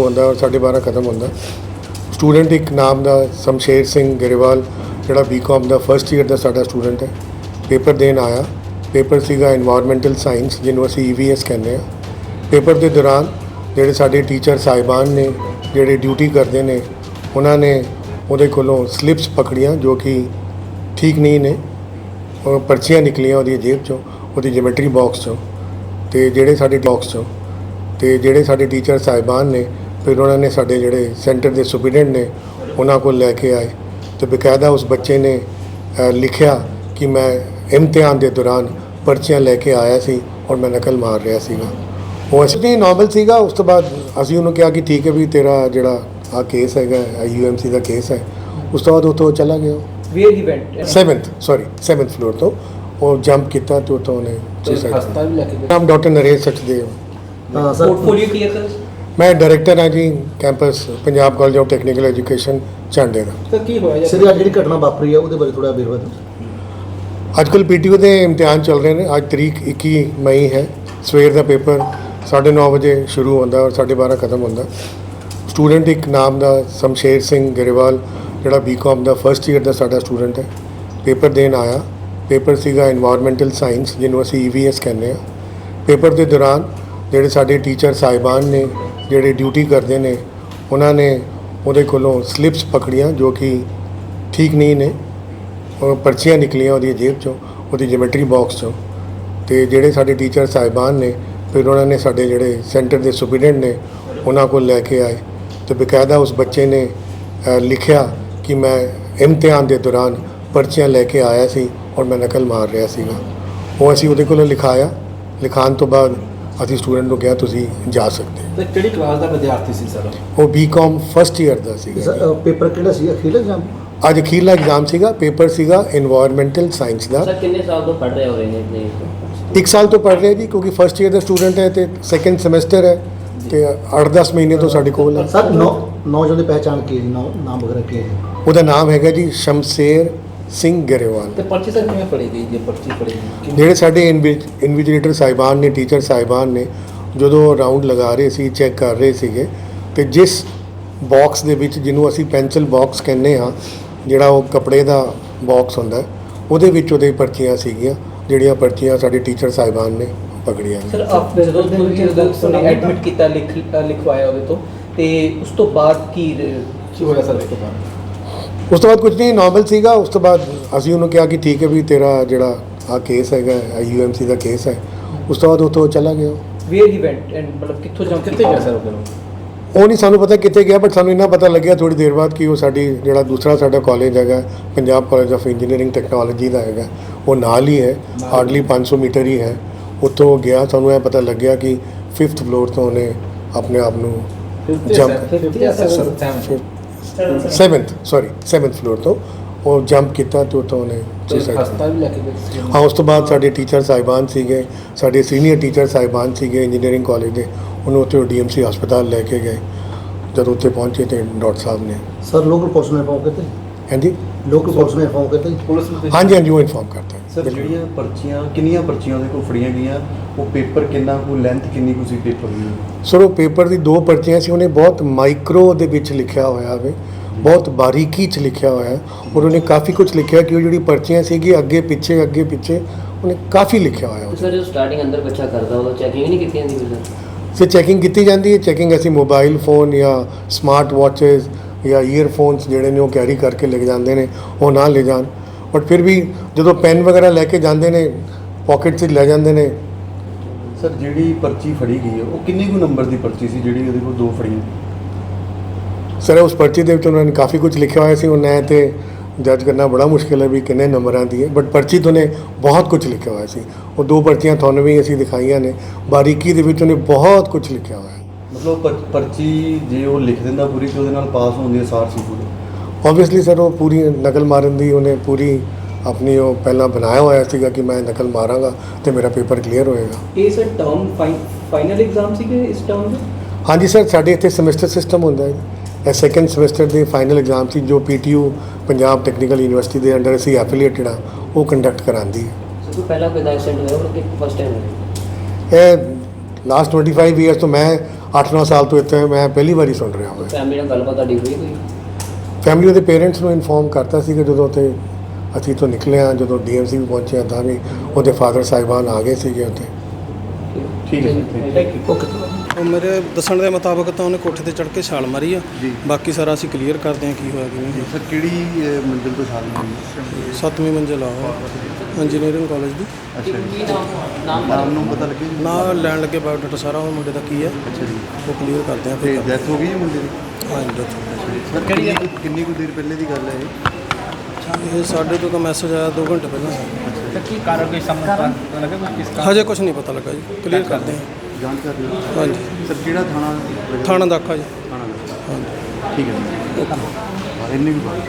ਹੁੰਦਾ ਔਰ 12:30 ਖਤਮ ਹੁੰਦਾ। ਸਟੂਡੈਂਟ ਇੱਕ ਨਾਮ ਦਾ ਸਮਸ਼ੇਰ ਸਿੰਘ ਗਰੇਵਾਲ, ਜਿਹੜਾ ਬੀਕਾਮ ਦਾ ਫਰਸਟ ਈਅਰ ਦਾ ਸਾਡਾ ਸਟੂਡੈਂਟ ਹੈ। ਪੇਪਰ ਦੇਣ ਆਇਆ। ਪੇਪਰ ਸੀਗਾ এনवायरमेंटल ਸਾਇੰਸ ਜਿਹਨੂੰ ਅਸੀਂ ਈਵੀਐਸ ਕਹਿੰਦੇ ਆ ਪੇਪਰ ਦੇ ਦੌਰਾਨ ਜਿਹੜੇ ਸਾਡੇ ਟੀਚਰ ਸਾਹਿਬਾਨ ਨੇ, ਜਿਹੜੇ ਡਿਊਟੀ ਕਰਦੇ ਨੇ, ਉਹਨਾਂ ਨੇ ਉਹਦੇ ਕੋਲੋਂ ਸਲਿਪਸ ਪਕੜੀਆਂ, ਜੋ ਕਿ ਠੀਕ ਨਹੀਂ ਨੇ। ਉਹ ਪਰਚੀਆਂ ਨਿਕਲੀਆਂ ਉਹਦੀ ਜੇਬ ਚੋਂ, ਉਹਦੀ ਜਿਓਮੈਟਰੀ ਬਾਕਸ ਚੋਂ। ਤੇ ਜਿਹੜੇ ਸਾਡੇ ਬਾਕਸ ਚੋਂ, ਤੇ ਜਿਹੜੇ ਸਾਡੇ ਟੀਚਰ ਸਾਹਿਬਾਨ ਨੇ ਫਿਰ ਉਹਨਾਂ ਨੇ ਸਾਡੇ ਜਿਹੜੇ ਸੈਂਟਰ ਦੇ ਸੁਪਰੀਡੈਂਟ ਨੇ ਉਹਨਾਂ ਕੋਲ ਲੈ ਕੇ ਆਏ ਤੇ ਬਕਾਇਦਾ ਉਸ ਬੱਚੇ ਨੇ ਲਿਖਿਆ ਕਿ ਮੈਂ ਇਮਤਿਹਾਨ ਦੇ ਦੌਰਾਨ ਪਰਚੀਆਂ ਲੈ ਕੇ ਆਇਆ ਸੀ ਔਰ ਮੈਂ ਨਕਲ ਮਾਰ ਰਿਹਾ ਸੀਗਾ। ਉਹ ਅਸੀਂ ਨਹੀਂ ਨਾਰਮਲ ਸੀਗਾ ਉਸ ਤੋਂ ਬਾਅਦ ਅਸੀਂ ਉਹਨੂੰ ਕਿਹਾ ਕਿ ਠੀਕ ਹੈ ਵੀ ਤੇਰਾ ਜਿਹੜਾ ਆ ਕੇਸ ਹੈਗਾ ਯੂਐਮਸੀ ਦਾ ਕੇਸ ਹੈ ਉਸ ਤੋਂ ਬਾਅਦ ਉੱਥੋਂ ਚਲਾ ਗਿਆ। He went? And 7th sorry 7th floor ਤੋਂ ਉਹ ਜੰਪ ਕੀਤਾ ਤੇ ਉੱਥੋਂ ਉਹਨੇ ਸੁਸਾਈਡ ਹਸਪਤਾਲ ਵੀ ਲੈ ਕੇ ਗਏ। ਨਾਮ ਡਾਕਟਰ ਨਰੇਸ਼ ਸਚਦੇਵ ਹਾਂ ਸਰ। ਪੋਰਟਫੋਲੀਓ ਕੀ ਹੈ ਸਰ? ਮੈਂ ਡਾਇਰੈਕਟਰ ਹਾਂ ਜੀ campus Punjab college of technical education ਚੰਡੇ ਦਾ। ਤਾਂ ਅੱਜ ਜਿਹੜੀ ਘਟਨਾ ਵਾਪਰੀ ਹੈ ਉਹਦੇ ਬਾਰੇ ਥੋੜਾ ਵੇਰਵਾ ਦਿਓ ਅੱਜ ਕੱਲ ਪੀਟੀਓ ਦੇ ਇਮਤਿਹਾਨ ਚੱਲ ਰਹੇ ਨੇ। ਅੱਜ ਤਰੀਕ 21 ਮਈ ਹੈ। ਸਵੇਰ ਦਾ ਪੇਪਰ 9:30 ਵਜੇ ਸ਼ੁਰੂ ਹੁੰਦਾ ਔਰ 12:30 ਖਤਮ ਹੁੰਦਾ। ਸਟੂਡੈਂਟ ਇੱਕ ਨਾਮ ਦਾ ਸਮਸ਼ੇਰ ਸਿੰਘ ਗਰੇਵਾਲ ਜਿਹੜਾ ਬੀਕਾਮ ਦਾ ਫਰਸਟ ਈਅਰ ਦਾ ਸਾਡਾ ਸਟੂਡੈਂਟ ਹੈ। ਪੇਪਰ ਦੇਣ ਆਇਆ। ਪੇਪਰ ਸੀਗਾ এনवायरमेंटਲ ਸਾਇੰਸ ਜਿਹਨੂੰ ਅਸੀਂ ਈਵੀਐਸ ਕਹਿੰਦੇ ਆ ਪੇਪਰ ਦੇ ਦੌਰਾਨ ਜਿਹੜੇ ਸਾਡੇ ਟੀਚਰ ਸਾਹਿਬਾਨ ਨੇ ਜਿਹੜੇ ਡਿਊਟੀ ਕਰਦੇ ਨੇ, ਉਹਨਾਂ ਨੇ ਉਹਦੇ ਕੋਲੋਂ ਸਲਿਪਸ ਪਕੜੀਆਂ ਜੋ ਕਿ ਠੀਕ ਨਹੀਂ ਨੇ। ਉਹ ਪਰਚੀਆਂ ਨਿਕਲੀਆਂ ਉਹਦੀ ਜੇਬ ਚੋਂ, ਉਹਦੀ ਜਿਓਮੈਟਰੀ ਬਾਕਸ ਚੋਂ। ਤੇ ਜਿਹੜੇ ਸਾਡੇ ਟੀਚਰ ਸਾਹਿਬਾਨ ਨੇ, ਫਿਰ ਉਹਨਾਂ ਨੇ ਸਾਡੇ ਜਿਹੜੇ ਸੈਂਟਰ ਦੇ ਸੁਪਰੀਡੈਂਟ ਨੇ, ਉਹਨਾਂ ਕੋਲ ਲੈ ਕੇ ਆਏ। ਤੇ ਬਕਾਇਦਾ ਉਸ ਬੱਚੇ ਨੇ ਲਿਖਿਆ ਕਿ ਮੈਂ ਇਮਤਿਹਾਨ ਦੇ ਦੌਰਾਨ ਪਰਚੀਆਂ ਲੈ ਕੇ ਆਇਆ ਸੀ ਔਰ ਮੈਂ ਨਕਲ ਮਾਰ ਰਿਹਾ ਸੀਗਾ। ਉਹ ਅਸੀਂ ਉਹਦੇ ਕੋਲੋਂ ਲਿਖਾਇਆ। ਲਿਖਾਉਣ ਤੋਂ ਬਾਅਦ ਅਸੀਂ ਸਟੂਡੈਂਟ ਨੂੰ ਕਿਹਾ ਤੁਸੀਂ ਜਾ ਸਕਦੇ ਤੇ ਕਿਹੜੀ ਕਲਾਸ ਦਾ ਵਿਦਿਆਰਥੀ ਸੀ ਸਰ? ਉਹ ਬੀਕਾਮ ਫਸਟ ਈਅਰ ਦਾ ਸੀਗਾ ਪੇਪਰ ਕਿਹੜਾ ਸੀ ਅਖੀਰ ਐਗਜ਼ਾਮ ਅੱਜ ਅਖੀਰਲਾ ਐਗਜ਼ਾਮ ਸੀਗਾ ਪੇਪਰ ਸੀਗਾ এনवायरमेंटਲ ਸਾਇੰਸ ਦਾ। ਸਰ ਕਿੰਨੇ ਸਾਲ ਤੋਂ ਪੜ੍ਹ ਰਹੇ ਹੋ ਰਹੇ ਨੇ ਇੱਕ ਸਾਲ ਤੋਂ ਪੜ੍ਹ ਰਹੇ ਜੀ ਕਿਉਂਕਿ ਫਸਟ ਈਅਰ ਦਾ ਸਟੂਡੈਂਟ ਹੈ ਤੇ ਸੈਕੰਡ ਸਮੈਸਟਰ ਹੈ ਤੇ 8-10 ਮਹੀਨੇ ਤੋਂ ਸਾਡੇ ਕੋਲ ਹੈ। ਸਰ ਨੌਜਵਾਨ ਦੀ ਪਹਿਚਾਣ ਕੀ ਹੈ ਨਾਮ ਵਗੈਰਾ ਕੀ ਹੈ ਉਹਦਾ ਨਾਮ ਹੈਗਾ ਜੀ ਸ਼ਮਸ਼ੇਰ ਸਿੰਘ ਗਰੇਵਾਲ। ਤੇ ਪਰਚੀ ਸਰ ਕਿਵੇਂ ਫੜੀ ਗਈ ਜੇ ਪਰਚੀ ਫੜੀ ਗਈ? ਜਿਹੜੇ ਸਾਡੇ ਇਨਵੀਜੀਲੇਟਰ ਸਾਹਿਬਾਨ ਨੇ ਟੀਚਰ ਸਾਹਿਬਾਨ ਨੇ ਜਦੋਂ ਰਾਉਂਡ ਲਗਾ ਰਹੇ ਸੀ ਚੈੱਕ ਕਰ ਰਹੇ ਸੀਗੇ ਤੇ ਜਿਸ ਬਾਕਸ ਦੇ ਵਿੱਚ ਜਿਹਨੂੰ ਅਸੀਂ ਪੈਨਸਲ ਬਾਕਸ ਕਹਿੰਦੇ ਹਾਂ ਜਿਹੜਾ ਉਹ ਕੱਪੜੇ ਦਾ ਬਾਕਸ ਹੁੰਦਾ ਉਹਦੇ ਵਿੱਚ ਉਹਦੇ ਪਰਚੀਆਂ ਸੀਗੀਆਂ ਜਿਹੜੀਆਂ ਪਰਚੀਆਂ ਸਾਡੇ ਟੀਚਰ ਸਾਹਿਬਾਨ ਨੇ ਪਕੜੀਆਂ ਸਰ ਆਪ ਜਦੋਂ ਤੁਸੀਂ ਤੁਹਾਨੂੰ ਐਡਮਿਟ ਕੀਤਾ ਲਿਖ ਲਿਖਵਾਇਆ ਉਹਦੇ ਤੋਂ ਤੇ ਉਸ ਤੋਂ ਬਾਅਦ ਕੀ ਕੀ ਹੋਇਆ ਸਰ ਉਸ ਤੋਂ ਬਾਅਦ? ਉਸ ਤੋਂ ਬਾਅਦ ਕੁਝ ਨਹੀਂ ਨਾਰਮਲ ਸੀਗਾ ਉਸ ਤੋਂ ਬਾਅਦ ਅਸੀਂ ਉਹਨੂੰ ਕਿਹਾ ਕਿ ਠੀਕ ਹੈ ਵੀ ਤੇਰਾ ਜਿਹੜਾ ਆ ਕੇਸ ਹੈਗਾ ਯੂਐਮਸੀ ਦਾ ਕੇਸ ਹੈ ਉਸ ਤੋਂ ਬਾਅਦ ਉੱਥੋਂ ਚਲਾ ਗਿਆ where he went and ਮਤਲਬ ਕਿੱਥੋਂ ਜੰਪ ਕਿੱਥੇ ਗਿਆ ਸਰ ਉਹ ਉਹ ਨਹੀਂ ਸਾਨੂੰ ਪਤਾ ਕਿੱਥੇ ਗਿਆ ਬਟ ਸਾਨੂੰ ਇੰਨਾ ਪਤਾ ਲੱਗਿਆ ਥੋੜੀ ਦੇਰ ਬਾਅਦ ਕਿ ਉਹ ਸਾਡੀ ਜਿਹੜਾ ਦੂਸਰਾ ਸਾਡਾ ਕਾਲਜ ਹੈਗਾ Punjab college of engineering technology ਦਾ ਹੈਗਾ ਉਹ ਨਾਲ ਹੀ ਹੈ ਹਾਰਡਲੀ 500 ਮੀਟਰ ਹੀ ਹੈ ਉੱਥੋਂ ਗਿਆ ਸਾਨੂੰ ਇਹ ਪਤਾ ਲੱਗਿਆ ਕਿ 5th ਫਲੋਰ ਤੋਂ ਉਹਨੇ ਆਪਣੇ ਆਪ ਨੂੰ jump 7th sorry 7th floor ਤੋਂ ਉਹ ਜੰਪ ਕੀਤਾ ਤੇ ਉੱਥੋਂ ਉਹਨੇ ਸੁਸਾਈਡ ਹਸਪਤਾਲ ਵੀ ਲੈ ਕੇ ਗਏ ਹਾਂ ਉਸ ਤੋਂ ਬਾਅਦ ਸਾਡੇ ਟੀਚਰ ਸਾਹਿਬਾਨ ਸੀਗੇ ਸਾਡੇ ਸੀਨੀਅਰ ਟੀਚਰ ਸਾਹਿਬਾਨ ਸੀਗੇ ਇੰਜੀਨੀਅਰਿੰਗ ਕਾਲਜ ਦੇ। ਉਹਨੂੰ ਉੱਥੇ ਡੀਐਮਸੀ ਹਸਪਤਾਲ ਲੈ ਕੇ ਗਏ। ਜਦੋਂ ਉੱਥੇ ਪਹੁੰਚੇ ਤੇ ਡਾਕਟਰ ਸਾਹਿਬ ਨੇ ਸਰ ਲੋਕਲ ਪੁਲਿਸ ਨੂੰ ਇਨਫੋਰਮ ਕੀਤਾ? ਹਾਂਜੀ? ਲੋਕਲ ਪੁਲਿਸ ਨੂੰ ਇਨਫੋਰਮ ਕੀਤਾ? ਜੀ? ਪੁਲਿਸ ਨੂੰ ਹਾਂਜੀ ਹਾਂਜੀ ਉਹ ਇਨਫੋਰਮ ਕਰਤਾ। ਸਰ। ਜਿਹੜੀਆਂ ਪਰਚੀਆਂ ਕਿੰਨੀਆਂ ਪਰਚੀਆਂ ਉਹਦੇ ਕੋਲ ਫੜੀਆਂ ਗਈਆਂ? ਉਹ ਪੇਪਰ ਕਿੰਨਾ ਕੁ ਲੈਂਥ ਕਿੰਨੀ ਕੁ ਸੀ ਪੇਪਰ ਦੀ? ਸਰ ਉਹ ਪੇਪਰ ਦੀ ਦੋ ਪਰਚੀਆਂ ਸੀ ਉਹਨੇ ਬਹੁਤ ਮਾਈਕਰੋ ਦੇ ਵਿੱਚ ਲਿਖਿਆ ਹੋਇਆ ਵੇ। ਬਹੁਤ ਬਾਰੀਕੀ ਚ ਲਿਖਿਆ ਹੋਇਆ। ਹੈ ਔਰ ਉਹਨੇ ਕਾਫੀ ਕੁਝ ਲਿਖਿਆ ਕਿ ਉਹ ਜਿਹੜੀ ਪਰਚੀਆਂ ਸੀਗੀ ਅੱਗੇ ਪਿੱਛੇ ਅੱਗੇ ਪਿੱਛੇ ਉਹਨੇ ਕਾਫੀ ਲਿਖਿਆ ਹੋਇਆ ਸਰ ਜਦੋਂ ਸਟਾਰਟਿੰਗ ਅੰਦਰ ਬੱਚਾ ਕਰਦਾ ਉਦੋਂ ਚੈਕਿੰਗ ਨਹੀਂ ਕੀਤੀ ਜਾਂਦੀ ਸਰ ਸੇ ਚੈਕਿੰਗ ਕੀਤੀ ਜਾਂਦੀ ਹੈ। ਚੈਕਿੰਗ ਅਸੀਂ ਮੋਬਾਈਲ ਫੋਨ ਜਾਂ ਸਮਾਰਟ ਵਾਚਸ ਜਾਂ ਈਅਰਫੋਨਸ ਜਿਹੜੇ ਨੇ ਉਹ ਕੈਰੀ ਕਰਕੇ ਲੈ ਕੇ ਜਾਂਦੇ ਨੇ ਉਹ ਨਾ ਲੈ ਜਾਣ। ਬਟ ਫਿਰ ਵੀ ਜਦੋਂ ਪੈਨ ਵਗੈਰਾ ਲੈ ਕੇ ਜਾਂਦੇ ਨੇ ਪਾਕਟ 'ਚ ਲੈ ਜਾਂਦੇ ਨੇ। ਸਰ ਜਿਹੜੀ ਪਰਚੀ ਫੜੀ ਗਈ ਹੈ ਉਹ ਕਿੰਨੇ ਕੁ ਨੰਬਰ ਦੀ ਪਰਚੀ ਸੀ ਜਿਹੜੀ ਉਹਦੇ ਕੋਲ ਦੋ ਫੜੀਆਂ? ਸਰ ਉਸ ਪਰਚੀ ਦੇ ਵਿੱਚ ਉਹਨਾਂ ਨੇ ਕਾਫੀ ਕੁਝ ਲਿਖਿਆ ਹੋਇਆ ਸੀ। ਉਹਨਾਂ ਤੇ ਜੱਜ ਕਰਨਾ ਬੜਾ ਮੁਸ਼ਕਿਲ ਹੈ ਵੀ ਕਿੰਨੇ ਨੰਬਰਾਂ ਦੀ ਹੈ। ਬਟ ਪਰਚੀ ਤੋਂ ਨੇ ਬਹੁਤ ਕੁਝ ਲਿਖਿਆ ਹੋਇਆ ਸੀ। ਉਹ ਦੋ ਪਰਚੀਆਂ ਤੁਹਾਨੂੰ ਵੀ ਅਸੀਂ ਦਿਖਾਈਆਂ ਨੇ। ਬਾਰੀਕੀ ਦੇ ਵਿੱਚ ਉਹਨੇ ਬਹੁਤ ਕੁਝ ਲਿਖਿਆ ਹੋਇਆ। ਹੈ ਮਤਲਬ ਪਰ- ਪਰਚੀ ਜੇ ਉਹ ਲਿਖ ਦਿੰਦਾ ਪੂਰੀ ਤੇ ਉਹਦੇ ਨਾਲ ਪਾਸ ਹੋਣ ਦੀ ਅਸਾਰ ਸੀ ਪੂਰੇ। ਆਬਵੀਅਸਲੀ ਸਰ ਉਹ ਪੂਰੀ ਨਕਲ ਮਾਰਨ ਦੀ ਉਹਨੇ ਪੂਰੀ ਆਪਣੀ ਉਹ ਪਹਿਲਾਂ ਬਣਾਇਆ ਹੋਇਆ ਸੀਗਾ ਕਿ ਮੈਂ ਨਕਲ ਮਾਰਾਂਗਾ ਤੇ ਮੇਰਾ ਪੇਪਰ ਕਲੀਅਰ ਹੋਏਗਾ। ਇਹ ਸਰ ਟਰਮ ਫਾਈਨਲ ਐਗਜ਼ਾਮ ਸੀ ਕਿ ਇਸ ਟਰਮ ਦੇ? ਹਾਂਜੀ ਸਰ ਸਾਡੇ ਇੱਥੇ ਸਮੈਸਟਰ ਸਿਸਟਮ ਹੁੰਦਾ ਹੈ। ਇਹ ਸੈਕੰਡ ਸਮੈਸਟਰ ਦੇ ਫਾਈਨਲ ਐਗਜ਼ਾਮ ਸੀ ਜੋ ਪੀਟੀਯੂ ਪੰਜਾਬ ਟੈਕਨੀਕਲ ਯੂਨੀਵਰਸਿਟੀ ਦੇ ਅੰਡਰ ਅਸੀਂ ਐਫੀਲੀਏਟਡ ਆ ਉਹ ਕੰਡਕਟ ਕਰਾਉਂਦੀ ਹੈ। ਕੋਈ ਪਹਿਲਾਂ ਕੋਈ ਐਕਸੀਡੈਂਟ ਹੋਇਆ ਉਹ ਕਿ ਫਸਟ ਟਾਈਮ ਹੋਇਆ? ਇਹ ਲਾਸਟ 25 ਇਅਰਸ ਤੋਂ ਮੈਂ 8-9 ਸਾਲ ਤੋਂ ਇੱਥੇ ਮੈਂ ਪਹਿਲੀ ਵਾਰੀ ਸੁਣ ਰਿਹਾ ਹਾਂ। ਫੈਮਿਲੀ ਨਾਲ ਗੱਲਬਾਤ ਤੁਹਾਡੀ ਹੋਈ ਕੋਈ? ਫੈਮਿਲੀ ਉਹਦੇ ਪੇਰੈਂਟਸ ਨੂੰ ਇਨਫੋਰਮ ਕਰਤਾ ਸੀ ਕਿ ਜਦੋਂ ਤੇ ਅਸੀਂ ਤੋਂ ਨਿਕਲੇ ਹਾਂ ਜਦੋਂ ਡੀਐਮਸੀ ਵੀ ਪਹੁੰਚੇ ਹਾਂ ਤਾਂ ਵੀ ਉਹਦੇ ਫਾਦਰ ਸਾਹਿਬਾਨ ਆ ਗਏ ਸੀਗੇ ਉੱਥੇ। ਠੀਕ ਹੈ। ਯੂ ਓਕੇ ਉਹ ਮੇਰੇ ਦੱਸਣ ਦੇ ਮੁਤਾਬਕ ਤਾਂ ਉਹਨੇ ਕੋਠੇ ਤੇ ਚੜ੍ਹ ਕੇ ਛਾਲ ਮਾਰੀ ਆ। ਜੀ। ਬਾਕੀ ਸਾਰਾ ਅਸੀਂ ਕਲੀਅਰ ਕਰਦੇ ਹਾਂ ਕੀ ਹੋਇਆ ਕੀ ਨਹੀਂ। ਸਰ ਕਿਹੜੀ ਮੰਜ਼ਿਲ ਤੋਂ ਛਾਲ ਮਾਰੀ? ਸੱਤਵੀਂ ਮੰਜ਼ਿਲ ਆ ਇੰਜੀਨੀਅਰਿੰਗ ਕਾਲਜ ਦੀ। ਅੱਛਾ ਜੀ। ਨਾਮ ਨੂੰ ਪਤਾ ਲੱਗੇ ਜੀ? ਨਾ ਲੈਣ ਲੱਗੇ ਬਾਇਓਡਾਟਾ ਸਾਰਾ ਉਹ ਮੁੰਡੇ ਦਾ ਕੀ ਹੈ ਅੱਛਾ ਜੀ। ਉਹ ਕਲੀਅਰ ਕਰਦੇ ਤੇ ਫਿਰ ਡੈਥ ਹੋ ਗਈ ਹੈ ਮੁੰਡੇ ਦੀ? ਹਾਂ ਜੀ ਸਰ ਕਿੰਨੀ ਕੁ- ਕਿੰਨੀ ਕੁ ਦੇਰ ਪਹਿਲੇ ਦੀ ਗੱਲ ਹੈ ਇਹ? ਇਹ ਸਾਡੇ ਤੋਂ ਤਾਂ ਮੈਸੇਜ ਆਇਆ 2 ਘੰਟੇ ਪਹਿਲਾਂ। ਕੀ ਕਾਰਨ ਕੋਈ ਸਮਝ ਪਤਾ ਲੱਗਾ ਕੁਝ ਕਿਸ ਹਜੇ ਕੁਝ ਨਹੀਂ ਪਤਾ ਲੱਗਾ ਜੀ। ਕਲੀਅਰ ਕਰਦੇ ਹਾਂ ਜਾਂਚ ਕਰ ਰਹੇ ਹੋ ਹਾਂਜੀ। ਸਰ ਕਿਹੜਾ ਥਾਣਾ ਥਾਣਾ ਦਾਖਾ ਜੀ। ਥਾਣਾ ਦਾ? ਠੀਕ ਹੈ। ਓਕੇ। ਇੰਨੀ ਵੀ ਬਾਤ।